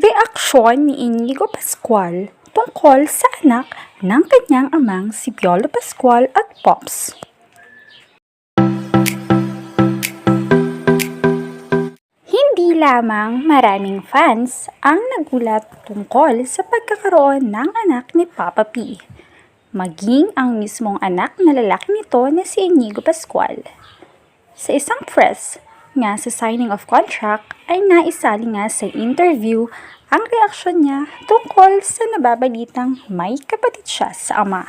Reaksyon ni Inigo Pascual tungkol sa anak ng kanyang amang si Piolo Pascual at Pops. Hindi lamang maraming fans ang nagulat tungkol sa pagkakaroon ng anak ni Papa P. Maging ang mismong anak na lalaki nito na si Inigo Pascual. Sa isang press nga sa signing of contract ay naisali nga sa interview ang reaksyon niya tungkol sa nababalitang may kapatid siya sa ama.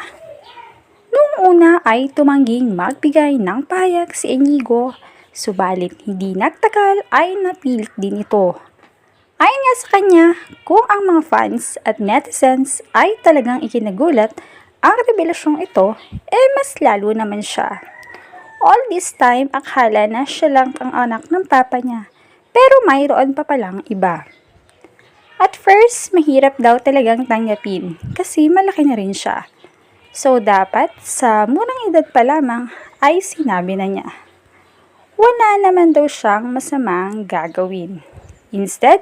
Noong una ay tumangging magbigay ng pahayag si Inigo, subalit hindi nagtagal ay napilit din ito. Ayon nga sa kanya, kung ang mga fans at netizens ay talagang ikinagulat ang revelasyong ito, eh mas lalo naman siya. All this time, akala na siya lang ang anak ng papa niya, pero mayroon pa palang iba. At first, mahirap daw talagang tanggapin kasi malaki na rin siya. So dapat sa munang edad pa lamang ay sinabi na niya. Wala naman daw siyang masamang gagawin. Instead,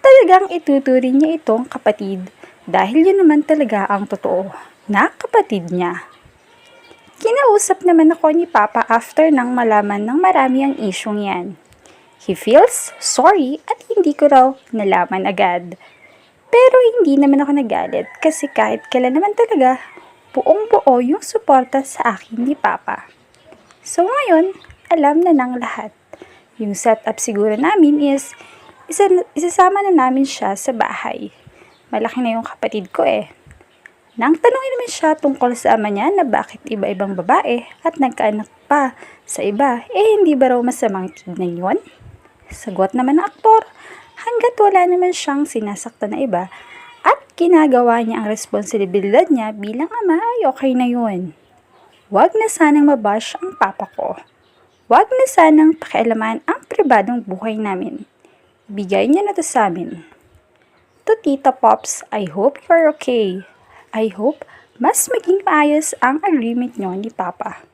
talagang ituturing niya itong kapatid dahil yun naman talaga ang totoo na kapatid niya. Kinausap naman ako ni Papa after nang malaman ng marami ang isyong yan. He feels sorry at hindi ko raw nalaman agad. Pero hindi naman ako nagalit kasi kahit kailan naman talaga, buong buo yung suporta sa akin ni Papa. So ngayon, alam na ng lahat. Yung setup siguro namin is, isa, isasama na namin siya sa bahay. Malaki na yung kapatid ko eh. Nang tanongin naman siya tungkol sa ama niya na bakit iba-ibang babae at nagkaanak pa sa iba, eh hindi ba raw masamang tignan yun? Sagot naman ng aktor, hanggat wala naman siyang sinasaktan na iba at ginagawa niya ang responsibilidad niya bilang ama ay okay na yun. Huwag na sanang mabash ang papa ko. Huwag na sanang pakialaman ang pribadong buhay namin. Bigay niya na to sa amin. To Tita Pops, I hope you're okay. I hope mas maging maayos ang agreement nyo ni Papa.